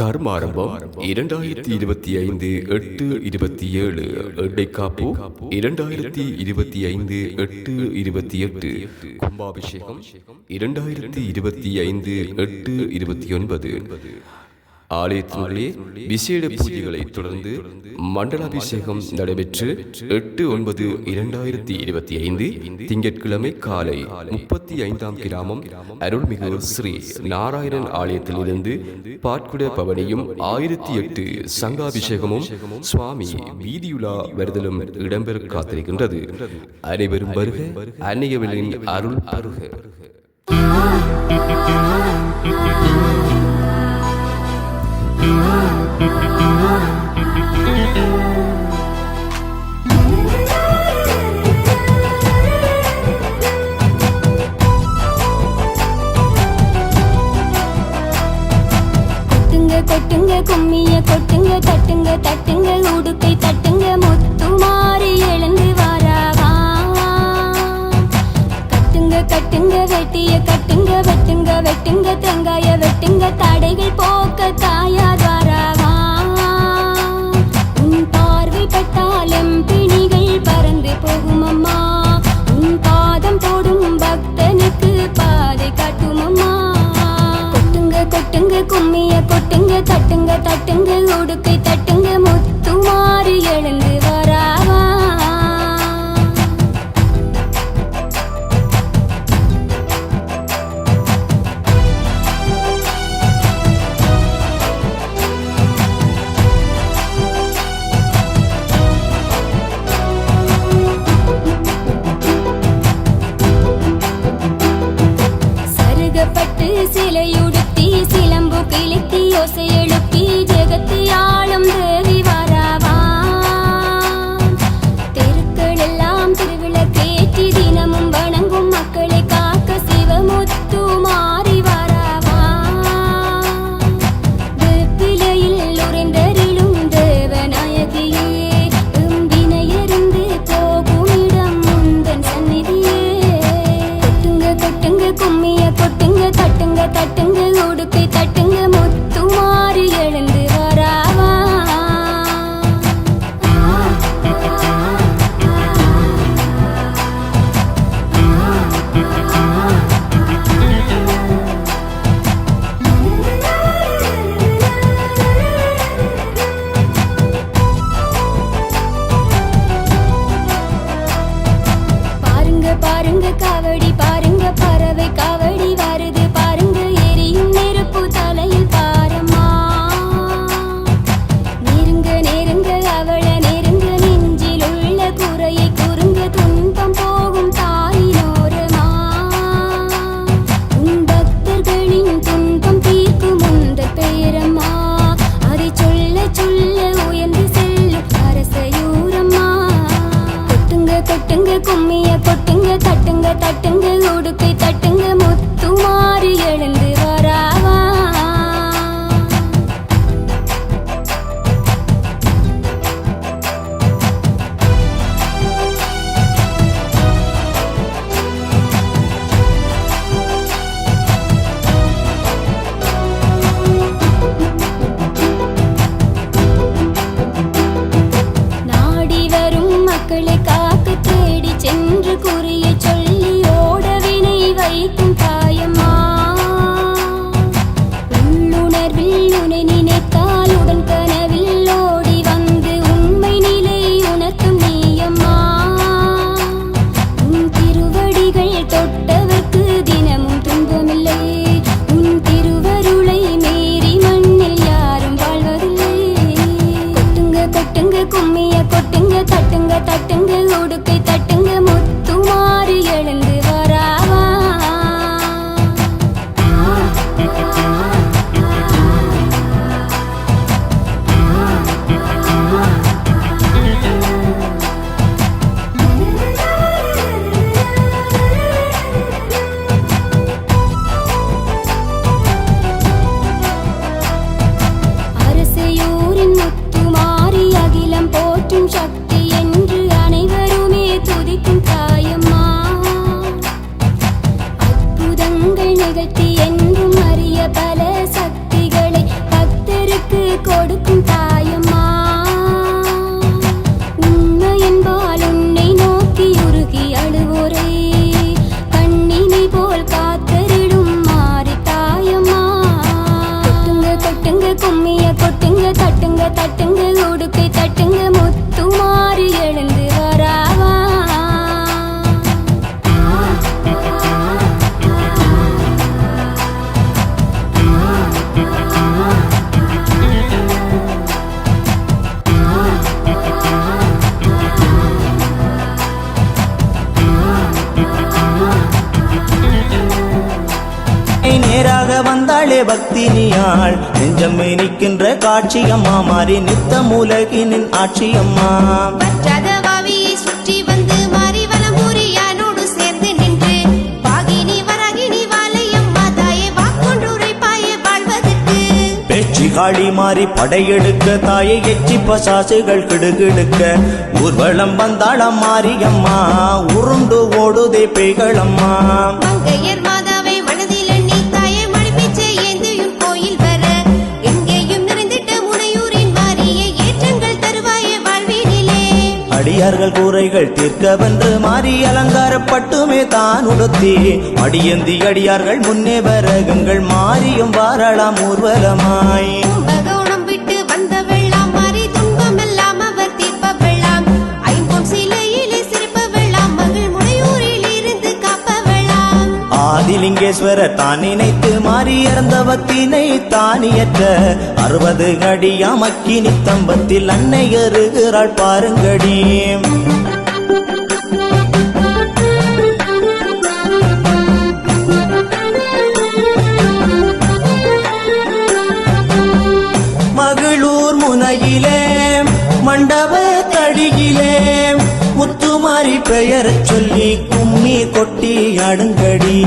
கர்மாரம்பம் இரண்டாயிரத்தி இருபத்தி ஐந்து எட்டு இருபத்தி ஏழு எடை காப்பு இரண்டாயிரத்தி இருபத்தி ஐந்து எட்டு இருபத்தி எட்டு கும்பாபிஷேகம் இரண்டாயிரத்தி இருபத்தி ஐந்து எட்டு இருபத்தி ஒன்பது. ஆலயத்தினுள்ளே விசேட பூஜைகளை தொடர்ந்து மண்டலாபிஷேகம் நடைபெற்று எட்டு ஒன்பது இரண்டாயிரத்தி இருபத்தி ஐந்து திங்கட்கிழமை காலை முப்பத்தி ஐந்தாம் கிராமம் அருள்மிகு ஸ்ரீ நாராயணன் ஆலயத்திலிருந்து பாட்குட பவனியும் ஆயிரத்தி எட்டு சங்காபிஷேகமும் சுவாமி வீதியுலா வருதலும் இடம்பெற காத்திருக்கின்றது. அனைவரும் வருக அன்னையவளின் அருள் அருக கொட்டுங்க கும்மிய கொட்டுங்க தட்டுங்க தட்டுங்க உடுக்கை தட்டுங்க முத்துமாறி வெட்டுங்க வெட்டிய கட்டுங்க வெட்டுங்க வெட்டுங்க தேங்காய வெட்டுங்க தடைகள் போக்க தாயார் வரவா? பார்வை பட்டாலும் பின் de. பக்தினியாள் நெஞ்சம் நிற்கின்ற காட்சியம்மா மாறி நித்தம் உலகினின் ஆட்சியம்மா காளி மாறி படையெடுக்க தாயை எச்சி பசாசுகள் கிடுகிடுக்க. ஊர்வலம் வந்தாளம் மாரியம்மா உருண்டு ஓடுதே பேய்களம்மா அடியார்கள் கூரைகள் தீர்க்க வென்று மாறி அலங்காரப்பட்டுமே தான் உடுத்தி. அடியந்தி அடியார்கள் முன்னே வரகங்கள் மாறியும் வாரலாம் ஊர்வலமாய். ஆதிலிங்கேஸ்வரர் தான் நினைத்து மாறி இறந்தவத்தினை தானியற்ற அறுபது அடி அமக்கினி தம்பத்தில் அன்னை அருகிறாள் பாருங்கடி. மகளூர் முனையிலே மண்டப தடியிலே முத்துமாரி பெயர் சொல்லி கும்மி கொட்டி அடுங்கடி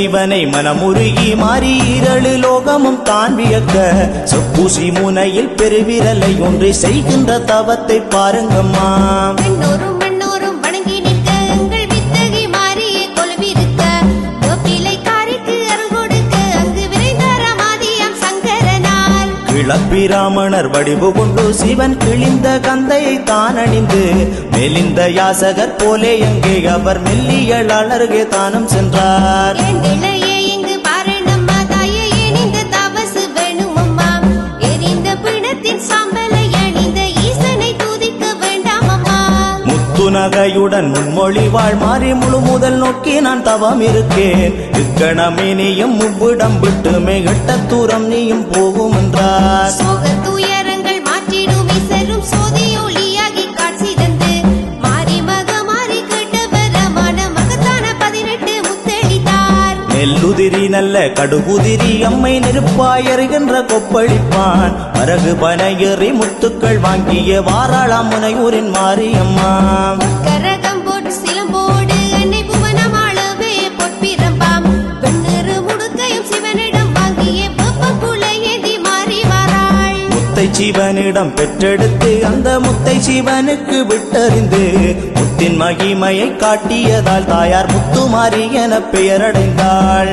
சிவனை மனமுருகி மாறி இரளு லோகமும் தான் வியக்க சொப்பூசி முனையில் பெருவிரலை ஒன்றை செய்கின்ற தவத்தை பாருங்கம்மா. சங்கரனால் வடிவு கொண்டு சிவன் கிழிந்த கந்தையை தான் அணிந்து மெலிந்த யாசகர் போலே எங்கே அவர் மெல்லியல் அருகே தானம் சென்றார். ஏண்டிளையே இங்கு பாரணம்மா தாயே ஏனிந்த தவசு வேணுமம்மா? எரிந்த பிணத்தின் முத்து நகையுடன் முன்மொழிவாள் மாறி முழு முதல் நோக்கி நான் தவம் இருக்கேன். இக்கணமே நீயும் முவ்விடம் விட்டு மேகட்ட தூரம் நீயும் போகும் என்றார். நெல்லுதிரி நல்ல கடுகுதிரி அம்மை நெருப்பாயறுகின்ற கொப்பளிப்பான். மரகு பனையறி முத்துக்கள் வாங்கிய வாராளாம் முனையூரின் மாரியம்மா. சிவனிடம் பெற்றெடுத்து அந்த முத்தை சிவனுக்கு விட்டறிந்து தெய்வத்தின் மகிமையை காட்டியதால் தாயார் முத்துமாரி என பெயரடைந்தாள்.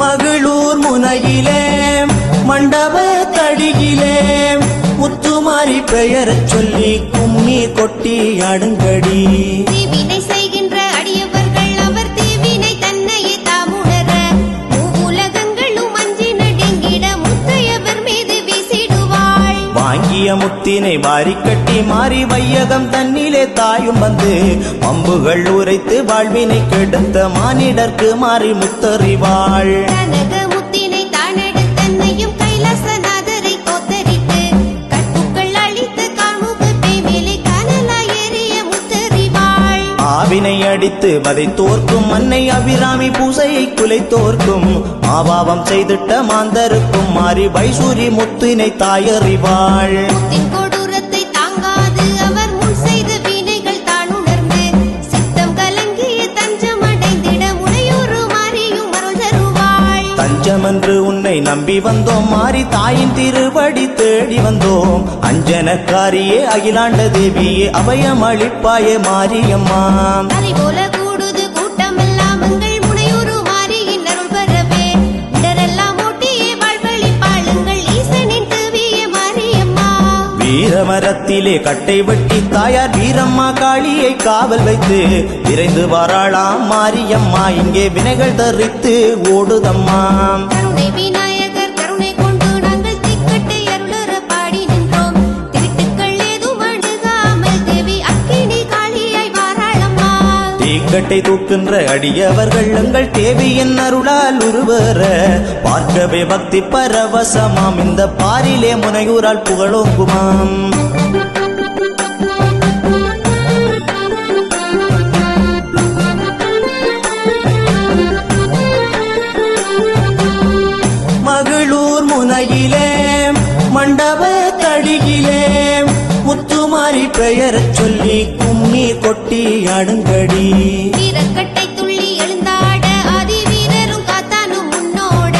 மகளூர் முனையிலே மண்டப தடியிலே முத்துமாரி பெயரச் சொல்லி கும்மி கொட்டி அடுங்கடி. முத்தினை வாரி கட்டி மாறி வையகம் தன்னிலே தாயும் வந்து அம்புகள் உரைத்து வாழ்வினை கெடுத்த மானிடர்க்கு மாறி முத்தறிவாள். ஆவினை அடித்து வதை தோற்கும் அன்னை அபிராமி பூசையை குலை தோற்கும் ஆபாவம் செய்திட்ட மாந்தருக்கும் மாறி வைசூரி முத்தினை தாயறிவாள். வந்தோம். மாறி தாயின் திருவடி தேடி வந்தோம். அஞ்சனக்காரியே அகிலாண்ட தேவியே அபயம் அளிப்பாயே மாரியம்மா. வீரமரத்திலே கட்டை வெட்டி தாயார் வீரம்மா காளியை காவல் வைத்து விரைந்து வராளாம் மாரியம்மா. இங்கே வினைகள் தரித்து ஓடுதம்மா. தீக்கட்டை தூக்கின்ற அடியவர்கள் எங்கள் தேவியின் அருளால் உருவர பார்க்கவே பக்தி பரவசமாம். இந்த பாரிலே முனையூரால் புகழோங்குமாம். முத்துமாரி பெயரச் சொல்லி கும்மி கொட்டி அடுங்கடி. வீரக்கட்டை துள்ளி எழுந்தாட ஆதி வீரரும் காத்தானும் முன்னோட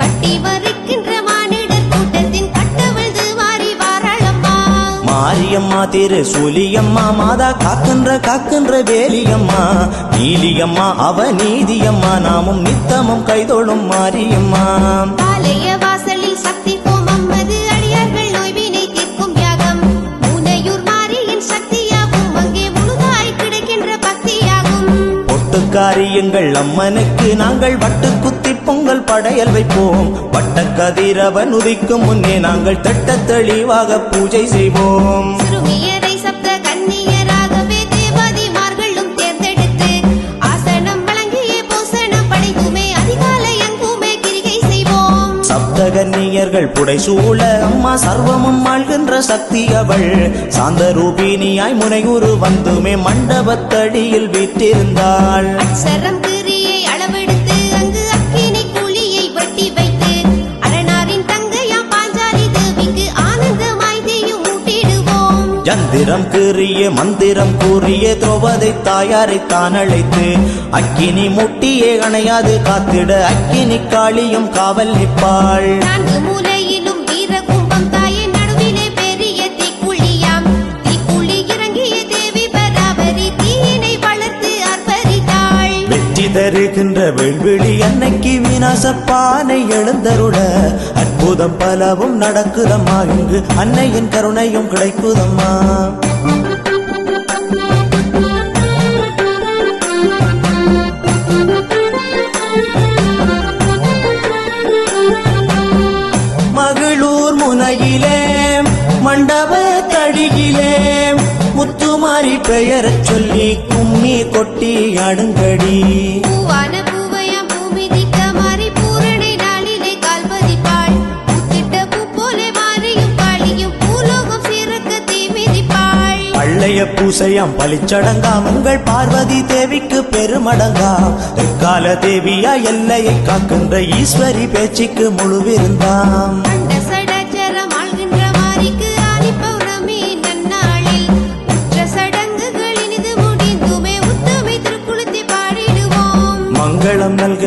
கட்டி வரிக்கின்ற மானிடர் கூட்டத்தின் கட்டவிழ்து மாறி வாராளம்மா. மாரியம்மா திரு சூலியம்மா மாதா காக்கின்ற காக்கின்ற வேலியம்மா. நீலியம்மா அவ நீதியம்மா நாமும் நித்தமும் கைதோளும் மாரியம்மா. காரியங்கள் அம்மனுக்கு நாங்கள் வட்டு குத்தி பொங்கல் படையல் வைப்போம். வட்ட கதிரவன் உதிக்கும் முன்னே நாங்கள் தட்ட தெளிவாக பூஜை செய்வோம். சப்தகன்னியர்கள் புடைசூழ அம்மா சர்வமும் ஆழ்கின்ற சக்தி அவள். சாந்த ரூபினியாய் முனையூறு வந்துமே மண்டபத்தடியில் வீற்றிருந்தாள். சரம் கிரியை யந்திரம் கீறிய மந்திரம் கூறிய திரௌபதி தாயாரை தான் அழைத்து அக்கினி முட்டியே அணையாது காத்திட அக்கினி காளியும் காவல் நிற்பாள். தருகின்ற வெள்விழி அன்னைக்கு விநாசப்பானை எழுந்தருட அற்புதம் பலவும் நடக்குதம்மா. இங்கு அன்னையின் கருணையும் கிடைக்குதம்மா. மகளூர் முனையிலே மண்டப தடியிலே முத்துமாரி பெயரச் சொல்லி கும்மி கொட்டி அடுங்கடி. பிள்ளைய பூசையாம் பழிச்சடங்காம். உங்கள் பார்வதி தேவிக்கு பெருமடங்காம். எக்கால தேவியா எல்லையை காக்கின்ற ஈஸ்வரி பேச்சுக்கு முழுவிருந்தாம்.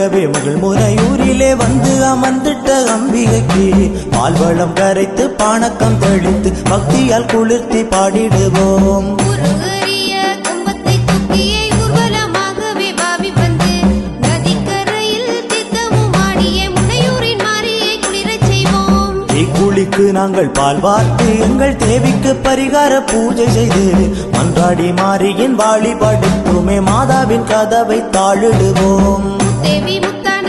நல்கவே மகள் முறையூரிலே வந்து அமர்ந்திட்ட அம்பிகைக்கு பால்வளம் கரைத்து பானக்கம் தெளித்து பக்தியால் குளிர்த்தி பாடிடுவோம். நாங்கள் பால் வார்த்து எங்கள் தேவிக்கு பரிகார பூஜை செய்து மன்றாடி மாரியின் வாழிபடுத்துமே மாதாவின் கதவை தாழிடுவோம் te vi.